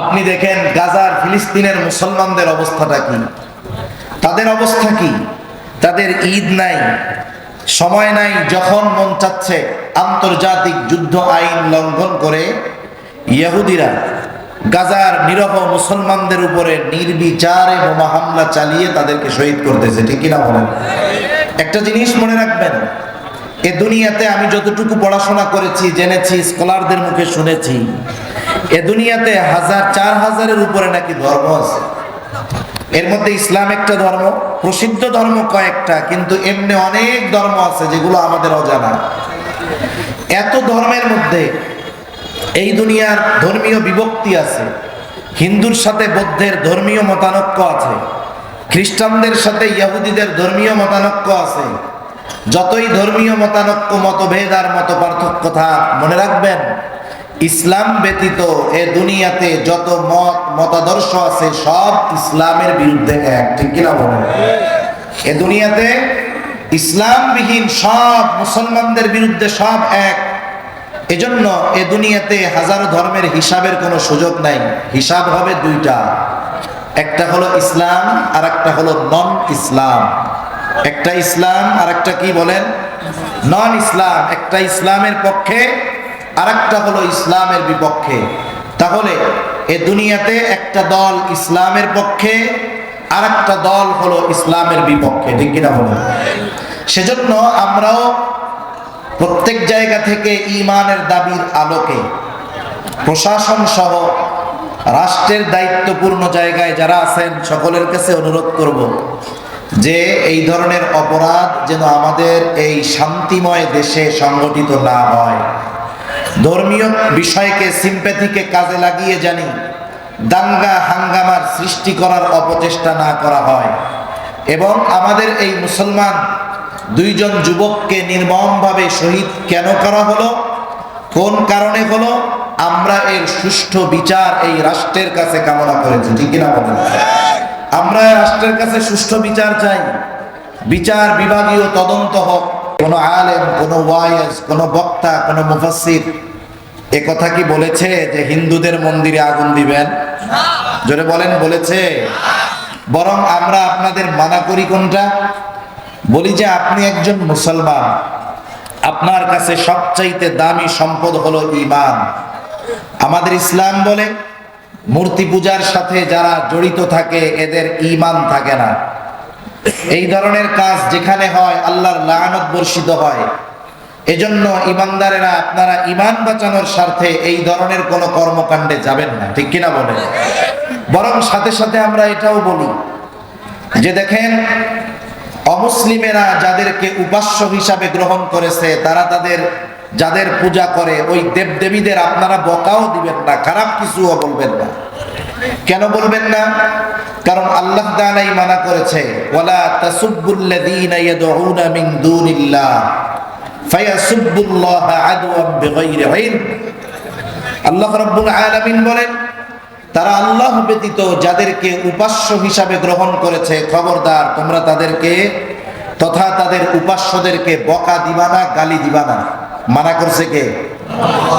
আপনি দেখেন গাজার ফিলিস্তিনের মুসলমানদের অবস্থাটা কি তাদের অবস্থা কি? তাদের ঈদ নাই, সময় নাই, যখন মন চাচ্ছে আন্তর্জাতিক যুদ্ধ আইন লঙ্ঘন করে ইহুদিরা গাজার নিরহ মুসলমানদের উপরে নির্বিচারে বোমা হামলা চালিয়ে তাদেরকে শহীদ করতেছে, ঠিক কিনা বলেন? একটা জিনিস মনে রাখবেন, এ দুনিয়াতে আমি যতটুকু পড়াশোনা করেছি, জেনেছি, স্কলারদের মুখে শুনেছি এ দুনিয়াতে হাজার, চার হাজারের উপরে নাকি ধর্ম আছে। এর মধ্যে ইসলাম একটা ধর্ম, প্রসিদ্ধ ধর্ম কয়েকটা, কিন্তু এমনি অনেক ধর্ম আছে যেগুলো আমাদের অজানা। এত ধর্মের মধ্যে এই দুনিয়ার ধর্মীয় বিভক্তি আছে। হিন্দুর সাথে বৌদ্ধের ধর্মীয় মতানক্য আছে। খ্রিস্টানদের সাথে ইয়াহুদিদের ধর্মীয় মতানক্য আছে। যতই ধর্মীয় মতানক্য, মতভেদ আর মত পার্থক্য থাক, মনে রাখবেন ইসলাম ব্যতীত এ দুনিয়াতে যত মত, মতাদর্শ আছে, সব ইসলামের বিরুদ্ধে এক। ঠিক কিনা বলেন? এ দুনিয়াতে ইসলামবিহীন সব মুসলমানদের বিরুদ্ধে সব এক। এজন্য এ দুনিয়াতে হাজারো ধর্মের হিসাবের কোনো সুযোগ নাই। হিসাব হবে দুইটা। একটা হলো ইসলাম আর একটা হলো নন ইসলাম একটা ইসলাম আর একটা কি বলেন? নন ইসলাম একটা ইসলামের পক্ষে আর একটা হলো ইসলামের বিপক্ষে। তাহলে এ দুনিয়াতে একটা দল ইসলামের পক্ষে আর একটা দল হলো ইসলামের বিপক্ষে। ঠিক কিনা বলেন? সেজন্য আমরাও প্রত্যেক জায়গা থেকে ইমানের দাবির আলোকে প্রশাসন সহ রাষ্ট্রের দায়িত্বপূর্ণ জায়গায় যারা আছেন, সকলের কাছে অনুরোধ করব যে এই ধরনের অপরাধ যেন আমাদের এই শান্তিময় দেশে সংগঠিত না হয়। ধর্মীয় বিষয়কে সিম্প্যাথিকে কাজে লাগিয়ে জানি, দাঙ্গা হাঙ্গামার সৃষ্টি করার অপচেষ্টা না করা হয়। এবং আমাদের এই মুসলমান দুইজন যুবককে নির্মমভাবে শহীদ কেন করা হলো? কোন কারণে হলো? আমরা এর সুষ্ঠু বিচার এই রাষ্ট্রের কাছে কামনা করেছি, ঠিক কিনা বলেন? আমরা রাষ্ট্রের কাছে সুষ্ঠু বিচার চাই। বিচার বিভাগীয় তদন্ত হোক কোনো আলেম, কোনো ওয়াইজ কোনো বক্তা, কোনো মুফাসির এ কথা কি বলেছে যে হিন্দুদের মন্দিরে আগুন দিবেন? জোরে বলেন, বলেছে। বরং আমরা আপনাদের মানা করি কোনটা? বলি যে আপনি একজন মুসলমান, আপনার কাছে সবচাইতে দামি সম্পদ হলো ইমান আমাদের ইসলাম বলে, মূর্তি পূজার সাথে যারা জড়িত থাকে, এদের ইমান থাকে না। এই ধরনের কাজ যেখানে হয়, আল্লাহর লানত বর্ষিত হয়। এজন্য ইমানদারেরা, আপনারা ইমান বাঁচানোর স্বার্থে এই ধরনের কোনো কর্মকাণ্ডে যাবেন না। ঠিক কিনা বলে বরং সাথে সাথে আমরা এটাও বলি যে দেখেন, অমুসলিমেরা যাদেরকে উপাস্য হিসাবে গ্রহণ করেছে, তারা তাদের, যাদের পূজা করে, ওই দেবদেবীদের আপনারা বকাও দিবেন না, খারাপ কিছুও বলবেন না। কেন বলবেন না? কারণ আল্লাহ তাআলাই মানা করেছে, ওয়ালা তাসুব্বুল্লাযীনা ইয়াদউনা মিন দুনিল্লাহ, ফায়াসুব্বুল্লাহা আদওয়ান বিগাইরি ইলম। আল্লাহ রাব্বুল আলামিন বলেন, তারা আল্লাহ ব্যতীত যাদেরকে উপাস্য হিসাবে গ্রহণ করেছে, খবরদার, তোমরা তাদেরকে তথা তাদের উপাস্যদেরকে বকা দিবা না গালি দিবা না মানা করছে কে?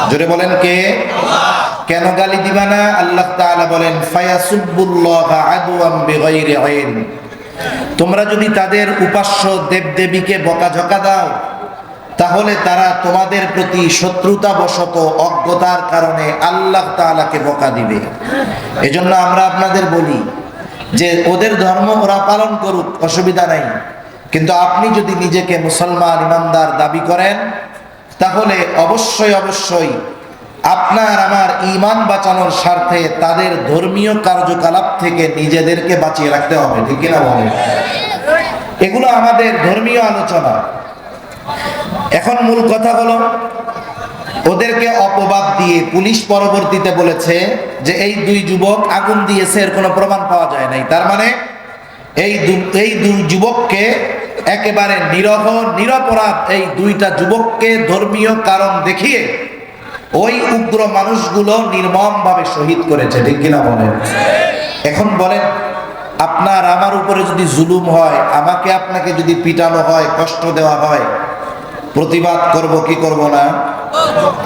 জোরে বলেন কে? কেন গালি দিবা না? আল্লাহ তাআলা বলেন ফায়াসুব্বুল্লাহ আদওয়াম বিগাইরি তোমরা যদি তাদের উপাস্য দেবদেবীকে বকাঝকা দাও, তাহলে তারা তোমাদের প্রতি শত্রুতা বশত অজ্ঞতার কারণে আল্লাহ তাআলাকে বকা দিবে। এজন্য আমরা আপনাদের বলি যে, ওদের ধর্ম ওরা পালন করুক, অসুবিধা নাই। কিন্তু আপনি যদি নিজেকে মুসলমান ইমানদার দাবি করেন, তাহলে অবশ্যই অবশ্যই আপনার আমার ইমান বাঁচানোর স্বার্থে তাদের ধর্মীয় কার্যকলাপ থেকে নিজেদেরকে বাঁচিয়ে রাখতে হবে, ঠিক কিনা বলে এগুলো আমাদের ধর্মীয় আলোচনা। এখন মূল কথা হলো ওদেরকে অপবাদ দিয়ে পুলিশ পরবর্তীতে বলেছে যে এই দুই যুবক আগুন দিয়েছে এর কোনো প্রমাণ পাওয়া যায় নাই। তার মানে এই এই দুই যুবককে একেবারে নিরহ, নিরপরাধ এই দুইটা যুবককে ধর্মীয় কারণ দেখিয়ে ওই উগ্র মানুষগুলো নির্মমভাবে শহীদ করেছে, ঠিক কিনা বলেন? এখন বলেন, আপনার আমার উপরে যদি জুলুম হয়, আমাকে আপনাকে যদি পিটানো হয়, কষ্ট দেওয়া হয়, প্রতিবাদ করব কি করব না?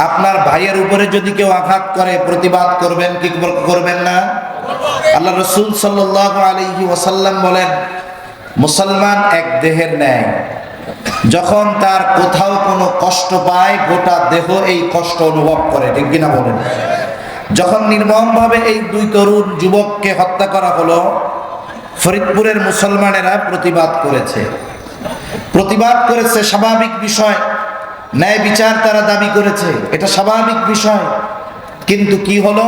আপনার ভাইয়ের উপরে যদি কেউ আঘাত করে, প্রতিবাদ করবেন কি করবেন না? আল্লাহ রসুল সাল্লাহ আলহি ওসাল্লাম বলেন, মুসলমান এক দেহের ন্যায়। যখন তার কোথাও কোনো কষ্ট পায়, গোটা দেহ এই কষ্ট অনুভব করে, ঠিক কিনা বলেন? যখন নির্মমভাবে এই দুই তরুণ যুবককে হত্যা করা হলো, ফরিদপুরের মুসলমানেরা প্রতিবাদ করেছে। প্রতিবাদ করেছে স্বাভাবিক বিষয়, ন্যায় বিচার তারা দাবি করেছে, এটা স্বাভাবিক বিষয়। কিন্তু কি হলো?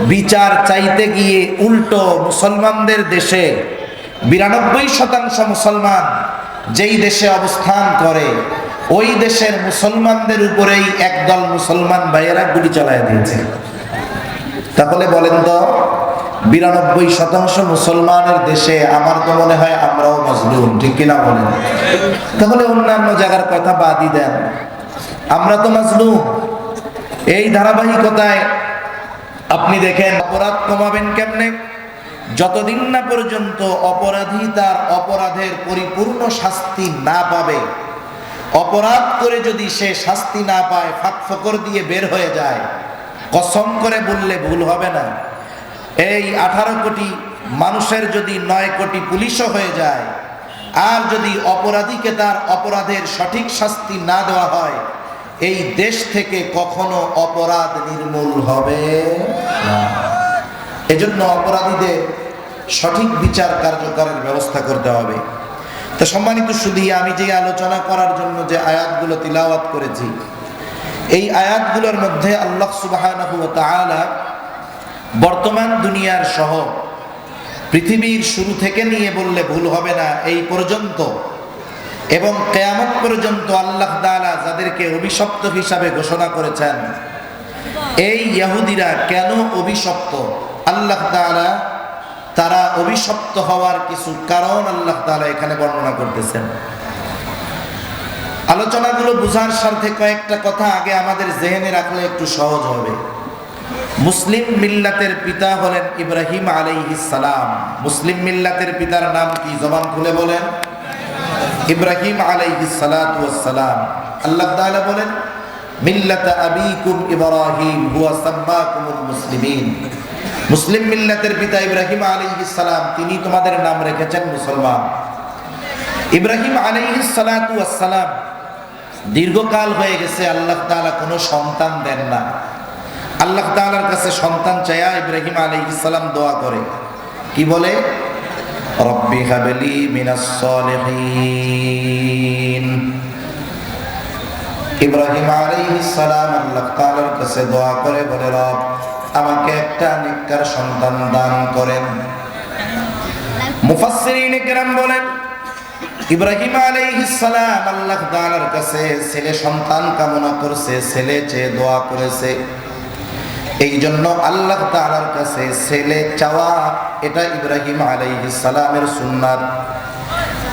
বিচার চাইতে গিয়ে উল্টো মুসলমানদের দেশে বিরানব্বই শতাংশ মুসলমান যেই দেশে অবস্থান করে, ওই দেশের মুসলমানদের উপরেই একদল মুসলমান ভাইয়েরা গুলি চালায় দিয়েছে। তাহলে বলেন তো, বিরানব্বই শতাংশ মুসলমানের দেশে আমার তো মনে হয় আমরাও মজলুম, ঠিক কিনা বলেন? তাহলে অন্যান্য জায়গার কথা বাদই দেন। আমরা তো মজলুম। এই ধারাবাহিকতায় আপনি দেখেন, অপরাধ কমাবেন কেমনে? যতদিন না পর্যন্ত অপরাধী তার অপরাধের পরিপূর্ণ শাস্তি না পাবে, অপরাধ করে যদি সে শাস্তি না পায়, ফাঁক ফকর দিয়ে বের হয়ে যায়, কসম করে বললে ভুল হবে না। এই আঠারো কোটি মানুষের যদি নয় কোটি পুলিশও হয়ে যায়, আর যদি অপরাধীকে তার অপরাধের সঠিক শাস্তি না দেওয়া হয়, এই দেশ থেকে কখনো অপরাধ নির্মূল হবে না। এজন্য অপরাধীদের সঠিক বিচার কার্যকরের ব্যবস্থা করতে হবে। তো সম্মানিত শুধু আমি যে আলোচনা করার জন্য যে আয়াতগুলো তিলাওয়াত করেছি, এই আয়াতগুলোর মধ্যে আল্লাহ সুবাহ বর্তমান দুনিয়ার সহ পৃথিবীর শুরু থেকে নিয়ে বললে ভুল হবে না, এই পর্যন্ত এবং কেয়ামত পর্যন্ত আল্লাহ দালা যাদেরকে অভিশপ্ত হিসাবে ঘোষণা করেছেন, এই ইয়াহুদিরা কেন অভিশপ্ত? আল্লাহ দালা তারা অভিশপ্ত হওয়ার কিছু কারণ আল্লাহ তালা এখানে বর্ণনা করতেছেন। আলোচনাগুলো বুঝার স্বার্থে কয়েকটা কথা আগে আমাদের জেহেনে রাখলে একটু সহজ হবে। মুসলিম মিল্লাতের পিতা হলেন ইব্রাহিম সালাম। মুসলিম মিল্লাতের পিতার নাম কি জবান খুলে বলেন? ইব্রাহিম সালাম। আল্লাহ তাআলা বলেন, মিল্লাত আবিকুম ইব্রাহিম, হুয়া সাম্মাকুমুল মুসলিমিন। মুসলিম মিল্লাতের পিতা ইব্রাহিম সালাম, তিনি তোমাদের নাম রেখেছেন মুসলমান। ইব্রাহিম সালাম, দীর্ঘকাল হয়ে গেছে, আল্লাহ তাআলা কোনো সন্তান দেন না। আল্লাহ তাআলার কাছে সন্তান চায়া ইব্রাহিম সালাম দোয়া করে। কি বলে? রব্বি হাবলি মিনাস সলিহিন। ইব্রাহিম সালাম আল্লাহ তাআলার কাছে দোয়া করে, বলে, রব আমাকে একটা নিকার সন্তান দান করেন। মুফাসসিরিন কেরাম বলেন, ইব্রাহিম সালাম আল্লাহ তাআলার কাছে ছেলে সন্তান কামনা করছে, ছেলে চেয়ে দোয়া করেছে। এই জন্য আল্লাহ তাআলার কাছে ছেলে চাওয়া, এটা ইব্রাহিম সালামের সুন্নাত।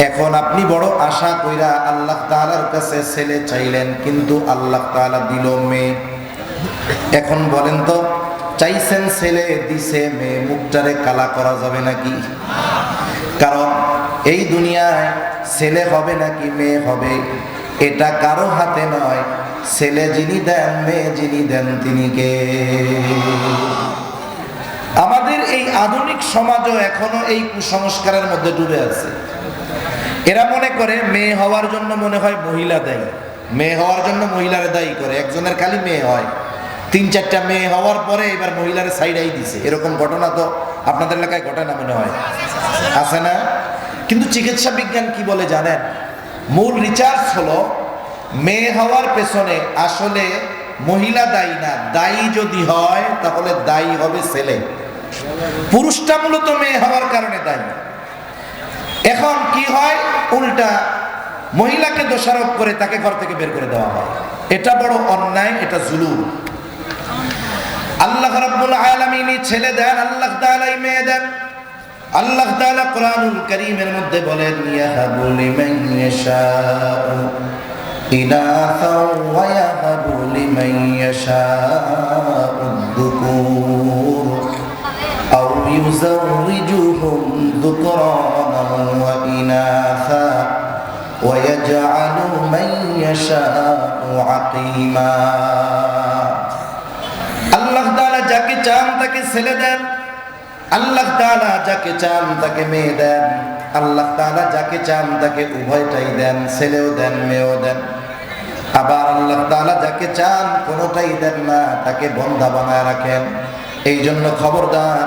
এখন আপনি বড় আশা কইরা আল্লাহ তাআলার কাছে ছেলে চাইলেন, কিন্তু আল্লাহ তাআলা দিল মেয়ে। এখন বলেন তো চাইছেন ছেলে, দিছে মেয়ে, মুখটারে কালা করা যাবে নাকি? কারণ এই দুনিয়ায় ছেলে হবে নাকি মেয়ে হবে, এটা কারও হাতে নয়। ছেলে যিনি দেন, মেয়ে যিনি দেন, তিনি কে? আমাদের এই আধুনিক সমাজও এখনও এই কুসংস্কারের মধ্যে ডুবে আছে। এরা মনে করে মেয়ে হওয়ার জন্য মনে হয় মহিলা দায়ী। মেয়ে হওয়ার জন্য মহিলারা দায়ী করে, একজনের খালি মেয়ে হয়। তিন চারটা মেয়ে হওয়ার পরে এবার মহিলার সাইডাই দিছে। এরকম ঘটনা তো আপনাদের এলাকায় ঘটনা মনে হয়। আছে না? কিন্তু চিকিৎসা বিজ্ঞান কি বলে জানেন? মূল রিচার্জ হলো, মেয়ে হওয়ার পেছনে আসলে মহিলা দায়ী না। দায়ী যদি হয়, তাহলে দায়ী হবে ছেলে। পুরুষটা মূলত মেয়ে হওয়ার কারণে দায়ী। এখন কি হয়? উল্টা মহিলাকে দোষারোপ করে তাকে ঘর থেকে বের করে দেওয়া হয়। এটা বড় অন্যায়, এটা জুলুম। আল্লাহ রাব্বুল আলামিন ছেলে দেন আল্লাহ তাআলাই মেয়ে দেন আল্লাহ তাআলা কোরআনুল কারীমের মধ্যে বলেন ইয়াহাবু লিমান ইয়াশাউ ইনাথা ওয়া ইয়াহাবু লিমান ইয়াশাউ الذكور أو يزوجهم ذكرانا وإناثا ويجعل من يشاء عقيما আল্লাহ তাআলা যাকে চান তাকে ছেলে দেন, আল্লাহ তাআলা যাকে চান তাকে মেয়ে দেন, আল্লাহ তাআলা যাকে চান তাকে উভয়টাই দেন, ছেলেও দেন, মেয়েও দেন। আবার আল্লাহ তাআলা যাকে চান কোনোটাই দেন না, তাকে বন্ধা বানায় রাখেন। এই জন্য খবরদার,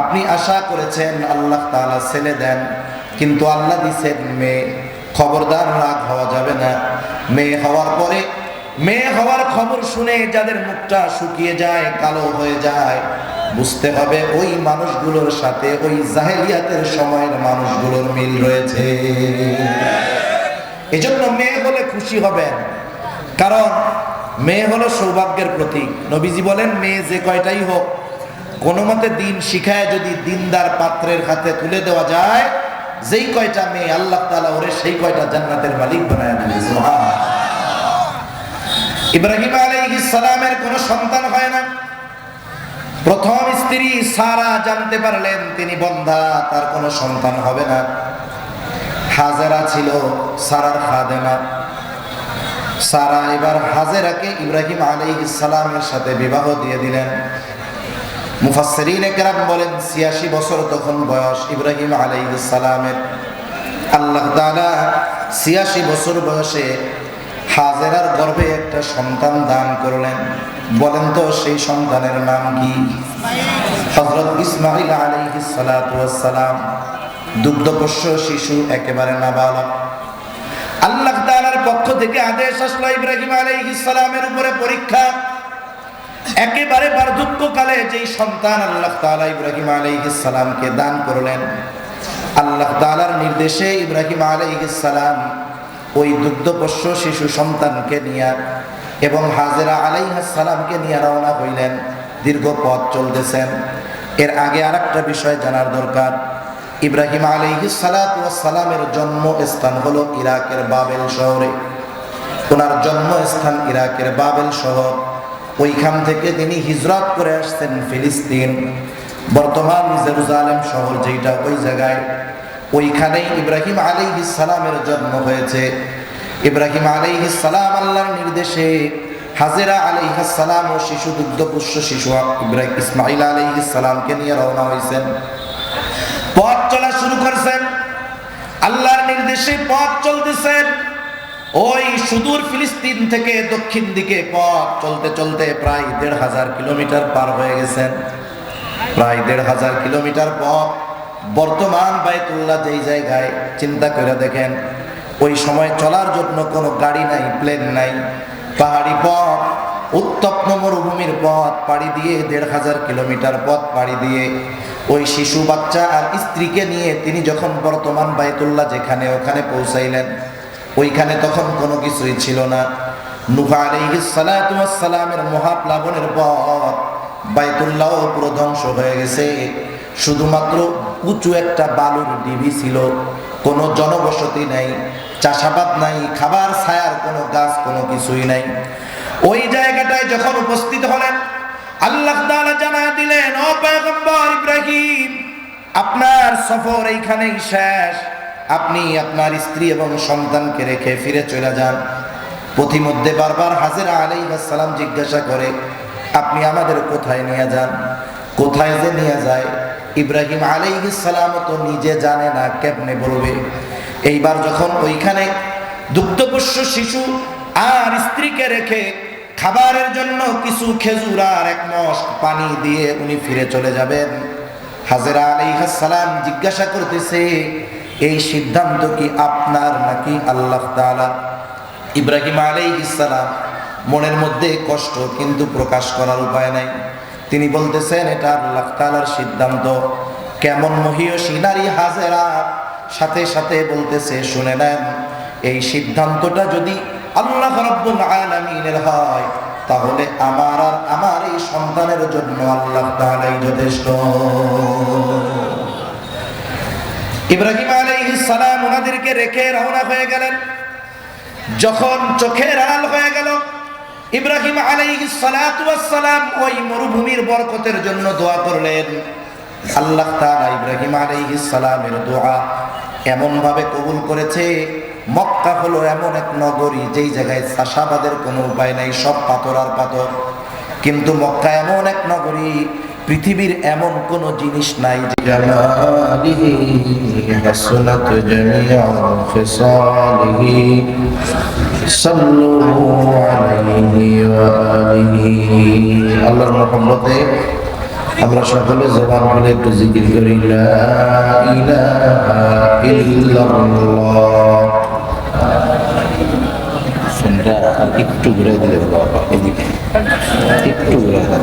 আপনি আশা করেছেন আল্লাহ তাআলা ছেলে দেন, কিন্তু আল্লাহ দিছেন মেয়ে। খবরদার রাগ হওয়া যাবে না। মেয়ে হওয়ার পরে মেয়ে হওয়ার খবর শুনে যাদের মুখটা শুকিয়ে যায়, কালো হয়ে যায়, বুঝতে হবে ওই মানুষগুলোর সাথে ওই জাহেলিয়াতের সময়ের মানুষগুলোর মিল রয়েছে। এজন্য মেয়ে হলে খুশি হবেন। কারণ মেয়ে হলো সৌভাগ্যের প্রতীক। নবীজি বলেন, মেয়ে যে কয়টাই হোক, কোনো মতে দিন শিখায় যদি দিনদার পাত্রের হাতে তুলে দেওয়া যায়, যেই কয়টা মেয়ে আল্লাহ তালা ওরে সেই কয়টা জান্নাতের মালিক বানায় দিবে। ইব্রাহিম সালামের কোনো সন্তান হয় না। প্রথম স্ত্রী সারা জানতে পারলেন তিনি বন্ধা, তার কোনো সন্তান হবে না। হাজেরা ছিল সারার খাদেমা। সারা এবার হাজেরাকে ইব্রাহিম আলাইহিস সালামের সাথে বিবাহ দিয়ে দিলেন। মুফাসসিরিন একরাম বলেন 86 বছর তখন বয়স ইব্রাহিম সালামের। আল্লাহ তাআলা 86 বছর বয়সে হাজেরার গর্ভে একটা সন্তান দান করলেন। বলেন তো, সেই সন্তানের নাম কি? হযরত ইসমাঈল আলাইহিস সালাতু সালাম দুগ্ধপোষ্য শিশু, একেবারে নাবালক। আল্লাহ তাআলার পক্ষ থেকে আদেশ আসলো ইব্রাহিম আলাইহিস সালামের উপরে পরীক্ষা। একেবারে বার্ধক্যকালে যেই সন্তান আল্লাহ তাআলা ইব্রাহিম আলাইহিস সালামকে দান করলেন। আল্লাহ তাআলার নির্দেশে ইব্রাহিম আলাইহিস সালাম ওই দুগ্ধপোষ্য শিশু সন্তানকে নিয়ে এবং হাজেরা আলাইহিস সালামকে নিয়ে রওনা হইলেন। দীর্ঘ পথ চলতেছেন। এর আগে আরেকটা বিষয় জানার দরকার। ইব্রাহিম আলাইহিস সালামের জন্মস্থান হলো ইরাকের বাবেল শহরে। ওনার জন্মস্থান ইরাকের বাবেল শহর। ওইখান থেকে তিনি হিজরত করে আসছেন ফিলিস্তিন। বর্তমান জেরুজালেম শহর যেটা ওই জায়গায়। ওইখানেই ইব্রাহিম আলাইহিস সালামের জন্ম হয়েছে। ইব্রাহিম আলাইহিস সালাম আল্লাহর নির্দেশে হাজেরা আলাইহিস সালাম ও শিশু, দুগ্ধপুষ্য শিশু ইব্রাহিম ইসমাইল আলাইহিস সালামকে নিয়ে রওনা হয়েছেন। পথ চলা শুরু করছেন। আল্লাহর নির্দেশে পথ চলতেছেন ওই সুদূর ফিলিস্তিন থেকে দক্ষিণ দিকে পথ চলতে চলতে প্রায় দেড় হাজার কিলোমিটার পার হয়ে গেছেন। প্রায় দেড় হাজার কিলোমিটার পথ বর্তমান বাইতুল্লাহ যেই জায়গায় চিন্তা করে দেখেন, ওই সময় চলার জন্য কোনো গাড়ি নাই, প্লেন নাই, পাহাড়ি পথ, উত্তপ্ত মরুভূমির পথ পাড়ি দিয়ে দেড় হাজার কিলোমিটার পথ পাড়ি দিয়ে ওই শিশু বাচ্চা আর স্ত্রীকে নিয়ে তিনি যখন বর্তমান বাইতুল্লাহ যেখানে ওখানে পৌঁছাইলেন, ওইখানে তখন কোনো কিছুই ছিল না। নুহা সালামের মহাপ্লাবনের পর বাইতুল্লাহ পুরো ধ্বংস হয়ে গেছে। শুধুমাত্র উঁচু একটা বালুর ডিবি ছিল। কোনো জনবসতি নাই, চাষাবাদ নাই, খাবার ছায়ার কোনো গাছ, কোনো কিছুই নাই। ওই জায়গাটায় যখন উপস্থিত হলেন, আল্লাহ জানা দিলেন, ও পয়গম্বর ইব্রাহিম, আপনার সফর এইখানেই শেষ। আপনি আপনার স্ত্রী এবং সন্তানকে রেখে ফিরে চলে যান। পথিমধ্যে বারবার হাজিরা আলাইহিস সালাম জিজ্ঞাসা করে, আপনি আমাদের কোথায় নিয়ে যান? কোথায় যে নিয়ে যায়? ইব্রাহিম আলাইহিস সালাম তো নিজে জানে না কেমনে বলবে। এইবার যখন ওইখানে দুগ্ধপোষ্য শিশু আর স্ত্রীকে রেখে খাবারের জন্য কিছু খেজুর আর এক মশ পানি দিয়ে উনি ফিরে চলে যাবেন, হাজেরা আলাইহিস সালাম জিজ্ঞাসা করতেছে, এই সিদ্ধান্ত কি আপনার নাকি আল্লাহ তাআলা? ইব্রাহিম আলাইহিস সালাম মনের মধ্যে কষ্ট কিন্তু প্রকাশ করার উপায় নাই। তিনি বলতেছেন, এটা আল্লাহ তাআলার সিদ্ধান্ত। কেমন মহিয়সী নারী হাজেরা? সাথে সাথে বলতেছে, শুনে নেন, এই সিদ্ধান্তটা যদি আল্লাহ রাব্বুল আলামিনের হয়, তাহলে আমার আর আমার এই সন্তানের জন্য আল্লাহ তাআলাই যথেষ্ট। ইব্রাহিম আলাইহিস সালাম ওনাদেরকে রেখে রওনা হয়ে গেলেন। যখন চোখের আড়াল হয়ে গেল ইব্রাহিম সালাম ওই মরুভূমির বরকতের জন্য দোয়া করলেন। আল্লাহ তাআলা ইব্রাহিম সালামের দোয়া এমন ভাবে কবুল করেছে, মক্কা হলো এমন এক নগরী যেই জায়গায় চাষাবাদের কোনো উপায় নাই, সব পাথর আর পাথর। কিন্তু মক্কা এমন এক নগরী, পৃথিবীর এমন কোন জিনিস নাই জামালিহি হাসনাত জামিয়া ফিসালিহি। সাল্লু আলাইহি ওয়া আলিহি। আল্লাহর রহমতে আমরা সকলে জবান বলে একটু জিকির করি একটু ঘুরে দিলে একটু ঘুরে দেন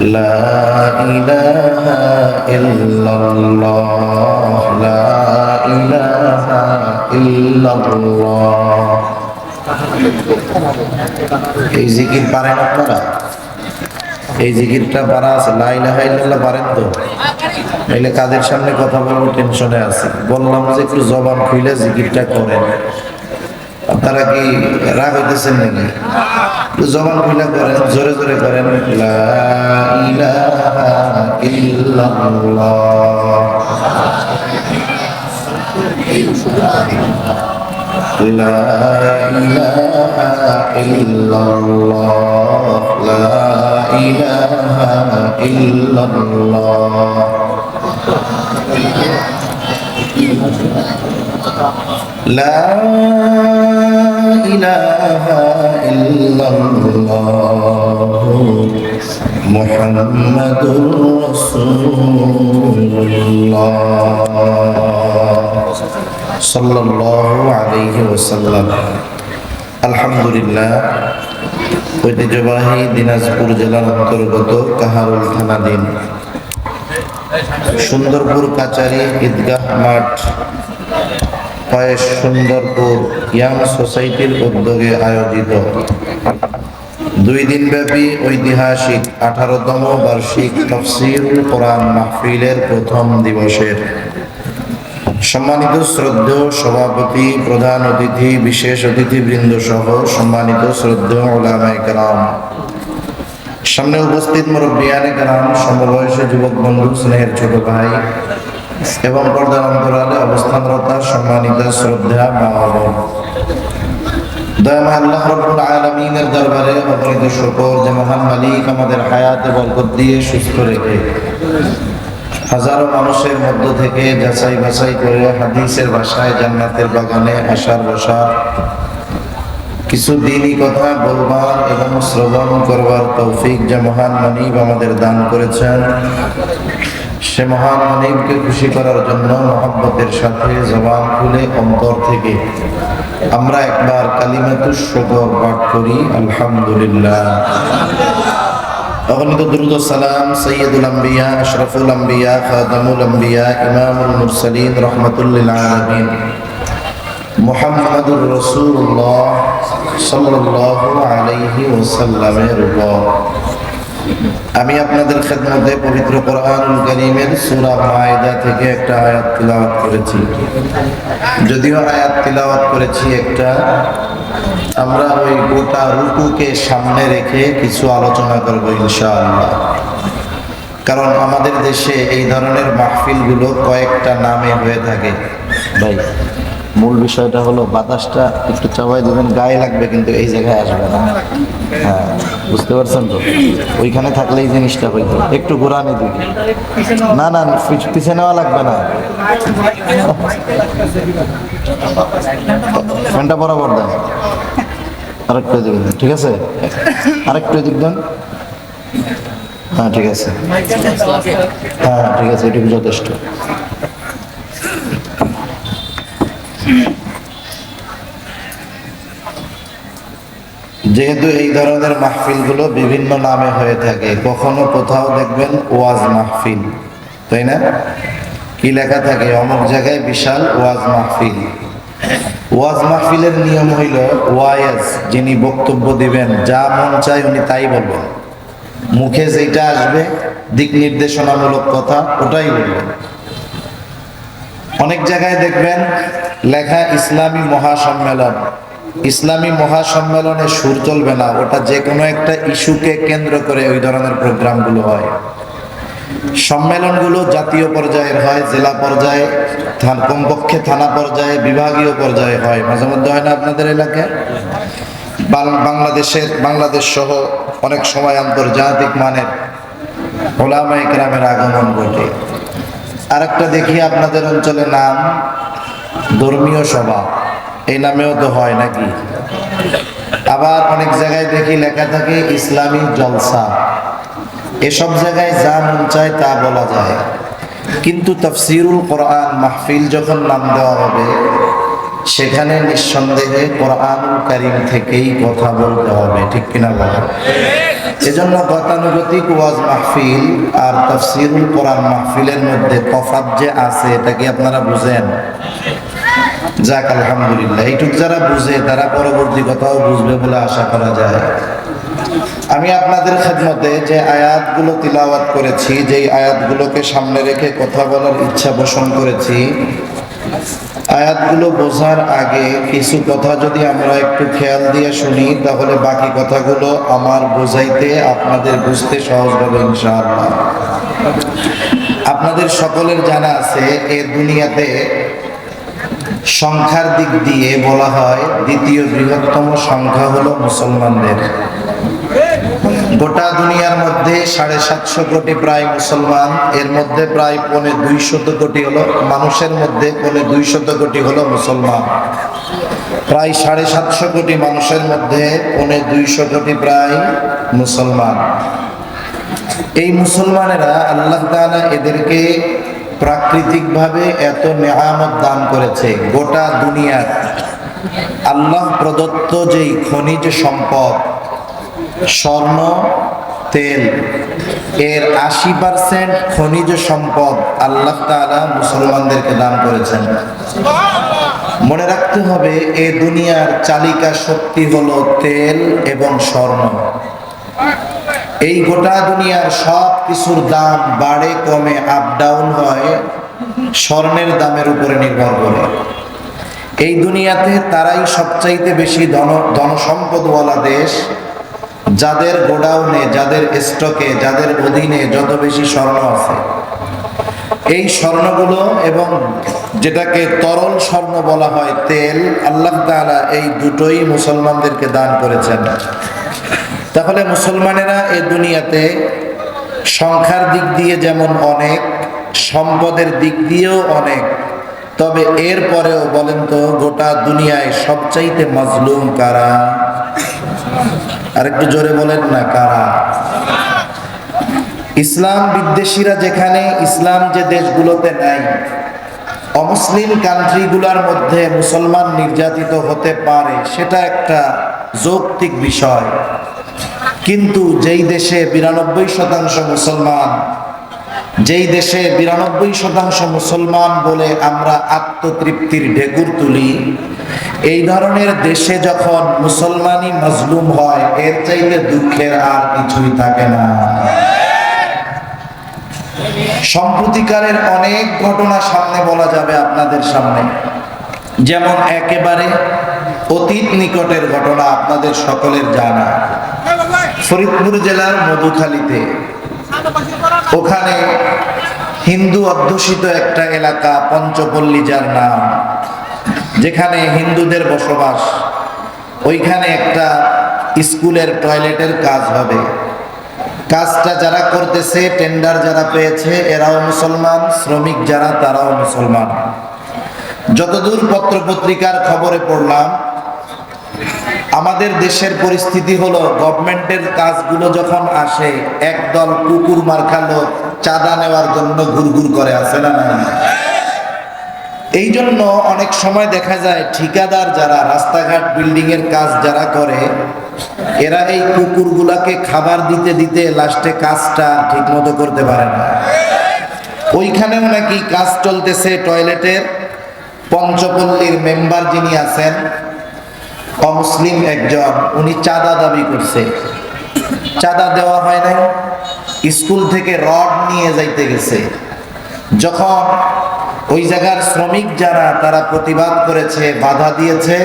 لا إله إلا الله لا إله إلا الله এই জিকির পারেন আপনারা এই জিকিরটা পারা আছে লাইলাহা ইল্লাল্লাহ পারেন তো নাইলে কাদের সামনে কথা বলবো টেনশনে আছি বললাম যে একটু জবান খুইলে জিকিরটা করেন আপনারা কি রাগ হইতেছেন নাকি একটু জবান খুইলে করেন জোরে জোরে করেন لا إله إلا الله لا إله إلا الله لا إله إلا الله محمد رسول الله সাল্লাল্লাহু আলাইহি ওয়াসাল্লাম আলহামদুলিল্লাহ ঐতিহ্যবাহী দিনাজপুর জেলার অন্তর্গত কাহারুল থানাধীন সুন্দরপুর কাচারি ঈদগাহ মাঠ পয়েস সুন্দরপুর ইয়াং সোসাইটির উদ্যোগে আয়োজিত। দুই দিন ব্যাপী ঐতিহাসিক আঠারোতম বার্ষিক তফসিল কোরআন মাহফিলের প্রথম দিবসের সম্মানিত শ্রদ্ধেয় সভাপতি, প্রধান অতিথি, বিশেষ অতিথিবৃন্দ সহ সম্মানিত শ্রদ্ধেয় ওলামায় সামনে উপস্থিত মুরব্বিয়ানে কালাম সমবয়সী যুবক বন্ধু, স্নেহের ছোট ভাই এবং পর্দার অন্তরালে অবস্থানরতা, সম্মানিত, শ্রদ্ধা মা হাজারো মানুষের থেকে করে জান্নাতের বাগানে কিছু দিনই কথা বলবার এবং শ্রবণ করবার তৌফিক যে মহান মনিব আমাদের দান করেছেন। সে মহান মনিবকে খুশি করার জন্য মহাব্বতের সাথে জবান খুলে অন্তর থেকে আমরা একবার কালিমাতুর শকর পাঠ করি, আলহামদুলিল্লাহ। অগণিত দ্রুত সালাম সৈয়দুল আম্বিয়া, আশরাফুল আম্বিয়া খাদামুল আম্বিয়া, ইমামুল মুরসালিন, রহমতুল্লিল আলমিন। মুহাম্মাদুর রসুল্লাহ সাল্লাল্লাহু আলাইহি ওয়াসাল্লামের উপর। আমি আপনাদের খেদমতে পবিত্র কোরআনুল করিমের সূরা মায়দা থেকে একটা আয়াত তিলাওয়াত করেছি। যদিও আয়াত তিলাওয়াত করেছি একটা, আমরা ওই গোটা রুকুকে সামনে রেখে কিছু আলোচনা করব ইনশাআল্লাহ। কারণ আমাদের দেশে এই ধরনের মাহফিলগুলো কয়েকটা নামে হয়ে থাকে। ভাই মূল বিষয়টা হলো বাতাসটা একটু চাপাই দেবেন, গায়ে লাগবে কিন্তু এই জায়গায় আসবে না। হ্যাঁ বুঝতে পারছেন তো? ওইখানে থাকলে এই জিনিসটা হইতো। একটু ঘোরানি দিকে না না, পিছ- পিছে নেওয়া লাগবে না। ফ্যানটা বরাবর দেন। আরেকটু এদিক দেন ঠিক আছে? আরেকটু এদিক দেন। হ্যাঁ ঠিক আছে। হ্যাঁ ঠিক আছে, এটুকু যথেষ্ট। যেহেতু এই ধরনের মাহফিলগুলো বিভিন্ন নামে হয়ে থাকে, কখনো কোথাও দেখবেন ওয়াজ মাহফিল, তাই না? কি লেখা থাকে? অমুক জায়গায় বিশাল ওয়াজ মাহফিল। ওয়াজ মাহফিলের নিয়ম হইল ওয়াইজ, যিনি বক্তব্য দিবেন, যা মন চায় উনি তাই বলবেন। মুখে যেটা আসবে, দিক নির্দেশনামূলক কথা ওটাই বলবেন। অনেক জায়গায় দেখবেন লেখা ইসলামী মহাসম্মেলন। ইসলামী মহাসম্মেলনে সুর চলবে না, ওটা যে কোনো একটা ইস্যুকে কেন্দ্র করে ওই ধরনের প্রোগ্রামগুলো হয়। সম্মেলনগুলো জাতীয় পর্যায়ের হয়, জেলা পর্যায়ে, থান- কমপক্ষে থানা পর্যায়ে, বিভাগীয় পর্যায়ে হয়। মাঝে মধ্যে হয় না আপনাদের এলাকায়? বাংলাদেশের, বাংলাদেশ সহ অনেক সময় আন্তর্জাতিক মানের ওলামায়ে কেরামের আগমন ঘটে। আরেকটা দেখি আপনাদের অঞ্চলে নাম, ধর্মীয় সভা। এই নামেও তো হয় নাকি? আবার অনেক জায়গায় দেখি লেখা থাকে ইসলামী জলসা। এসব জায়গায় যা মন চায় তা বলা যায়। কিন্তু তফসিরুল কোরআন মাহফিল যখন নাম দেওয়া হবে সেখানে নিঃসন্দেহে কোরআনুল কারিম থেকেই কথা বলতে হবে, ঠিক কিনা বলেন? এজন্য গতানুগতিক ওয়াজ মাহফিল আর তফসিরুল কোরআন মাহফিলের মধ্যে তফাৎ যে আছে, এটা কি আপনারা বুঝেন? যাক, আলহামদুলিল্লাহ, এইটুক যারা বুঝে তারা পরবর্তী কথাও বুঝবে বলে আশা করা যায়। আমি আপনাদের খেদমতে যে আয়াতগুলো তিলাওয়াত করেছি, যেই আয়াতগুলোকে সামনে রেখে কথা বলার ইচ্ছা পোষণ করেছি আয়াতগুলো বোঝার আগে কিছু কথা যদি আমরা একটু খেয়াল দিয়ে শুনি, তাহলে বাকি কথাগুলো আমার বোঝাইতে আপনাদের বুঝতে সহজ হবে ইনশাআল্লাহ। আপনাদের সকলের জানা আছে, এ দুনিয়াতে সংখ্যার দিক দিয়ে বলা হয় দ্বিতীয় বৃহত্তম সংখ্যা হলো মুসলমানদের। গোটা দুনিয়ার মধ্যে সাড়ে সাতশো কোটি প্রায় মুসলমান, এর মধ্যে প্রায় পৌনে দুইশত কোটি হলো মানুষের মধ্যে, পৌনে দুইশত কোটি হলো মুসলমান। প্রায় সাড়ে সাতশো কোটি মানুষের মধ্যে পৌনে দুইশো কোটি প্রায় মুসলমান। এই মুসলমানেরা আল্লাহ তাআলা এদেরকে প্রাকৃতিকভাবে এত নেয়ামত দান করেছে, গোটা দুনিয়ার। আল্লাহ প্রদত্ত যেই খনিজ সম্পদ স্বর্ণ, তেল। এর আশি পার্সেন্ট খনিজ সম্পদ আল্লাহ তাআলা মুসলমানদেরকে দান করেছেন। মনে রাখতে হবে, এ দুনিয়ার চালিকা শক্তি হলো তেল এবং স্বর্ণ। এই গোটা দুনিয়ার সব কিছুর দাম বাড়ে, কমে আপ ডাউন হয়, স্বর্ণের দামের উপরে নির্ভর করে। এই দুনিয়াতে তারাই সবচাইতে বেশি ধন, ধনসম্পদওয়ালা দেশ। যাদের গোডাউনে, যাদের স্টকে, যাদের অধীনে যত বেশি স্বর্ণ আছে। এই স্বর্ণগুলো এবং যেটাকে তরল স্বর্ণ বলা হয়, তেল, আল্লাহ তাআলা এই দুটোই মুসলমানদেরকে দান করেছেন। তাহলে মুসলমানেরা এ দুনিয়াতে সংখ্যার দিক দিয়ে যেমন অনেক, সম্পদের দিক দিয়েও অনেক, তবে এর পরেও বলেন তো গোটা দুনিয়ায় সবচাইতে মজলুম কারা? আর একটু জোরে বলেন না, কারা? ইসলাম বিদ্বেষীরা যেখানে, ইসলাম যে দেশগুলোতে নাই, অমুসলিম কান্ট্রিগুলোর মধ্যে মুসলমান নির্যাতিত হতে পারে, সেটা একটা যৌক্তিক বিষয়। কিন্তু যেই দেশে বিরানব্বই শতাংশ মুসলমান যেই দেশে বিরানব্বই শতাংশ মুসলমান বলে আমরা আত্মতৃপ্তির ঢেকুর তুলি, এই ধরনের দেশে যখন মুসলমানই মজলুম হয়, এর চাইতে দুঃখের আর কিছুই থাকে না। সম্প্রতিকারের অনেক ঘটনা সামনে বলা যাবে আপনাদের সামনে। যেমন একেবারে অতীত নিকটের ঘটনা আপনাদের সকলের জানা। ফরিদপুর জেলার মধুখালীতে ওখানে হিন্দু অধ্যুষিত একটা এলাকা পঞ্চপল্লী যার নাম, যেখানে হিন্দুদের বসবাস। ওইখানে একটা স্কুলের টয়লেটের কাজ হবে। কাজটা যারা করতেছে টেন্ডার যারা পেয়েছে, এরাও মুসলমান, শ্রমিক যারা, তারাও মুসলমান। যতদূর পত্র পত্রিকার খবরে পড়লাম আমাদের দেশের পরিস্থিতি হলো গভর্নমেন্টের কাজগুলো যখন আসে, একদল কুকুর মার্খালো চাঁদা নেওয়ার জন্য ঘুরঘুর করে আসে না না এই জন্য অনেক সময় দেখা যায়, ঠিকাদার যারা, রাস্তাঘাট বিল্ডিং এর কাজ যারা করে, এরা এই কুকুরগুলাকে খাবার দিতে দিতে লাস্টে কাজটা ঠিক মতো করতে পারে না। ওইখানেও নাকি কাজ চলতেছে টয়লেটের পঞ্চপল্লীর মেম্বার যিনি আছেন অমুসলিম একজন, উনি চাঁদা দাবি করছে। চাঁদা দেওয়া হয় নাই, স্কুল থেকে রড নিয়ে যাইতে গেছে। যখন ওই জায়গার শ্রমিক যারা, তারা প্রতিবাদ করেছে, বাধা দিয়েছে,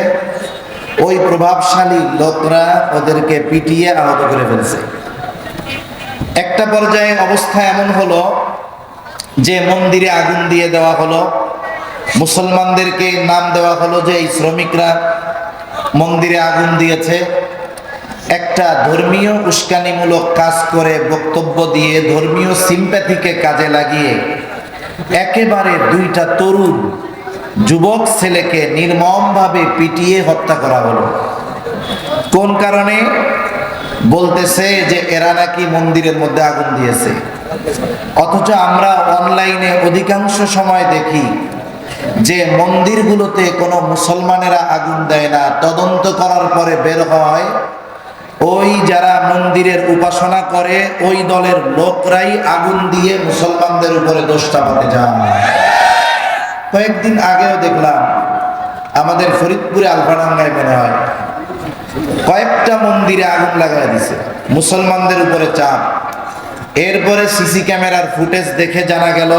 ওই প্রভাবশালী লোকরা ওদেরকে পিটিয়ে আহত করে ফেলছে। একটা পর্যায়ে অবস্থা এমন হলো যে মন্দিরে আগুন দিয়ে দেওয়া হলো, মুসলমানদেরকে নাম দেওয়া হলো যে এই শ্রমিকরা মন্দিরে আগুন দিয়েছে। একটা ধর্মীয় উস্কানিমূলক কাজ করে বক্তব্য দিয়ে ধর্মীয় সিম্প্যাথিকে কাজে লাগিয়ে একেবারে দুইটা তরুণ যুবক ছেলেকে নির্মমভাবে পিটিয়ে হত্যা করা হলো। কোন কারণে? বলতেছে যে এরা নাকি মন্দিরের মধ্যে আগুন দিয়েছে। অথচ আমরা অনলাইনে অধিকাংশ সময় দেখি যে মন্দিরগুলোতে কোনো মুসলমানেরা আগুন দেয় না, তদন্ত করার পরে বের হয়। ওই যারা মন্দিরের উপাসনা করে, ওই দলের লোকরাই আগুন দিয়ে মুসলমানদের উপরে দোষ চাপাতে যায়। কয়েকদিন আগেও দেখলাম, আমাদের ফরিদপুরে আলফাডাঙ্গায় মনে হয়, কয়েকটা মন্দিরে আগুন লাগাই দিছে, মুসলমানদের উপরে চাপ। এরপরে সিসি ক্যামেরার ফুটেজ দেখে জানা গেল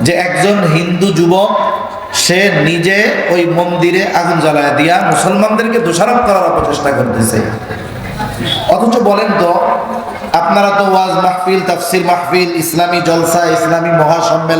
যে একজন হিন্দু যুবক, সে নিজে ওই মন্দিরে আগুন জ্বালায় দিয়া মুসলমানদেরকে দোষারোপ করার অপচেষ্টা করতেছে। অথচ বলেন তো, আপনারা তো ওয়াজ মাহফিল, তাফসির মাহফিল, ইসলামী জলসা, ইসলামী মহাসম্মেলন